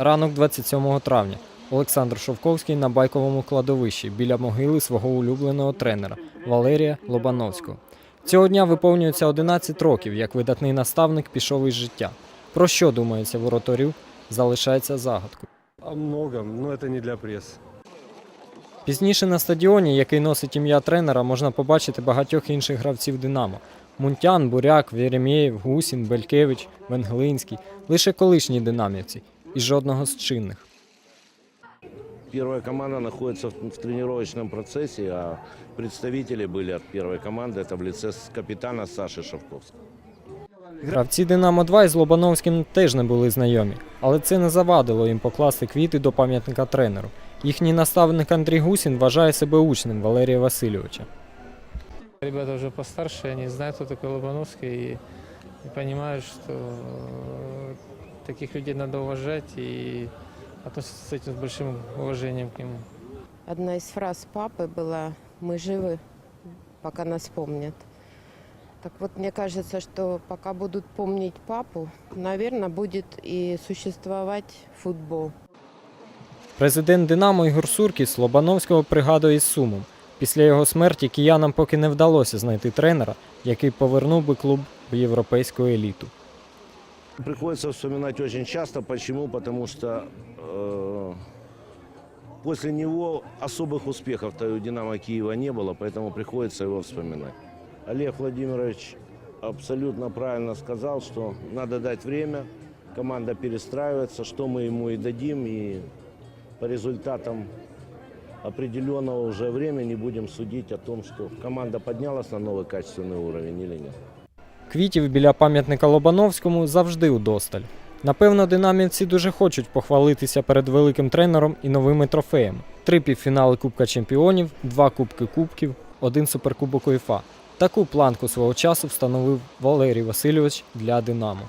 Ранок 27 травня. Олександр Шовковський на байковому кладовищі біля могили свого улюбленого тренера Валерія Лобановського. Цього дня виповнюється 11 років, як видатний наставник пішов із життя. Про що думається воротарю, залишається загадкою. О многом, но это не для прессы. Пізніше на стадіоні, який носить ім'я тренера, можна побачити багатьох інших гравців Динамо: Мунтян, Буряк, Вєремєєв, Гусін, Белькевич, Венглинський, лише колишні динамівці і жодного з чинних. Первая команда находится в, в тренировочном процессе, а представители были от первой команды. Это в лице с- капитана Саши Шавковского. Гравці Динамо 2 із Лобановським теж не були знайомі, але це не завадило їм покласти квіти до пам'ятника тренеру. Їхній наставник Андрій Гусін вважає себе учнем Валерія Васильовича. Ребята уже постарше, они знают, кто такой Лобановский, и, и понимают, что э, таких людей надо уважать и относиться с этим с большим уважением к нему. Одна из фраз папы была «Мы живы, пока нас помнят». Так вот, мне кажется, что пока будут помнить папу, наверное, будет и существовать футбол. Президент Динамо Ігор Суркіс Лобановського пригадує із сумом. Після його смерті киянам поки не вдалося знайти тренера, який повернув би клуб в європейську еліту. Приходится вспоминать очень часто. Почему? Потому что э, после него особых успехов-то у «Динамо» Киева не было, поэтому приходится его вспоминать. Олег Владимирович абсолютно правильно сказал, что надо дать время, команда перестраивается, что мы ему и дадим, и по результатам определенного уже времени будем судить о том, что команда поднялась на новый качественный уровень или нет. Квітів біля пам'ятника Лобановському завжди удосталь. Напевно, динамівці дуже хочуть похвалитися перед великим тренером і новими трофеями: три півфінали Кубка Чемпіонів, два Кубки Кубків, один суперкубок УЄФА. Таку планку свого часу встановив Валерій Васильович для Динамо.